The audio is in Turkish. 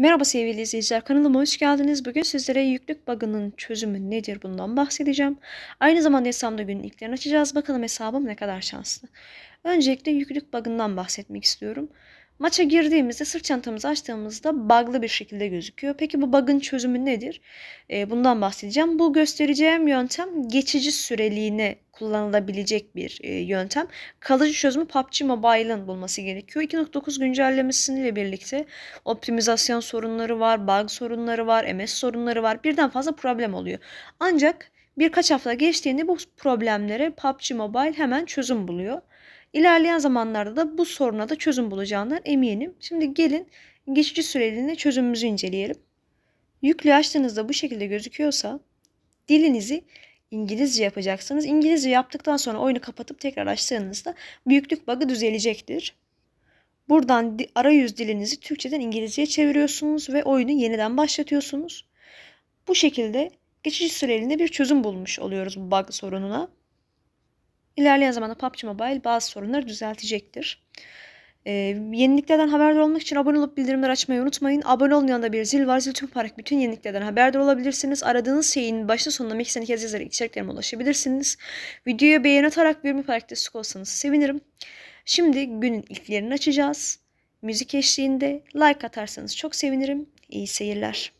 Merhaba sevgili izleyiciler, kanalıma hoş geldiniz. Bugün sizlere yüklük bug'ının çözümü nedir bundan bahsedeceğim. Aynı zamanda hesabımda günün ilklerini açacağız. Bakalım hesabım ne kadar şanslı. Öncelikle yüklük bug'ından bahsetmek istiyorum. Maça girdiğimizde sırt çantamızı açtığımızda bug'lı bir şekilde gözüküyor. Peki bu bug'ın çözümü nedir? Ee, bundan bahsedeceğim. Bu göstereceğim yöntem geçici süreliğine kullanılabilecek bir e, yöntem. Kalıcı çözümü PUBG Mobile'ın bulması gerekiyor. 2.9 güncellemesiyle birlikte optimizasyon sorunları var, bug sorunları var, MS sorunları var. Birden fazla problem oluyor. Ancak birkaç hafta geçtiğinde bu problemlere PUBG Mobile hemen çözüm buluyor. İlerleyen zamanlarda da bu soruna da çözüm bulacağından eminim. Şimdi gelin geçici süreliğine çözümümüzü inceleyelim. Yüklü açtığınızda bu şekilde gözüküyorsa dilinizi İngilizce yapacaksınız. İngilizce yaptıktan sonra oyunu kapatıp tekrar açtığınızda büyüklük bug'ı düzelecektir. Buradan arayüz dilinizi Türkçeden İngilizceye çeviriyorsunuz ve oyunu yeniden başlatıyorsunuz. Bu şekilde geçici süreliğine bir çözüm bulmuş oluyoruz bu bug sorununa. İlerleyen zamanda PUBG Mobile bazı sorunları düzeltecektir. Ee, yeniliklerden haberdar olmak için abone olup bildirimleri açmayı unutmayın. Abone olun yanında bir zil var. Zil tüm yaparak bütün yeniliklerden haberdar olabilirsiniz. Aradığınız şeyin başta sonuna miksen kez yazarak içeriklerime ulaşabilirsiniz. Videoya beğeni atarak bir yaparak destek olsanız sevinirim. Şimdi günün ilklerini açacağız. Müzik eşliğinde like atarsanız çok sevinirim. İyi seyirler.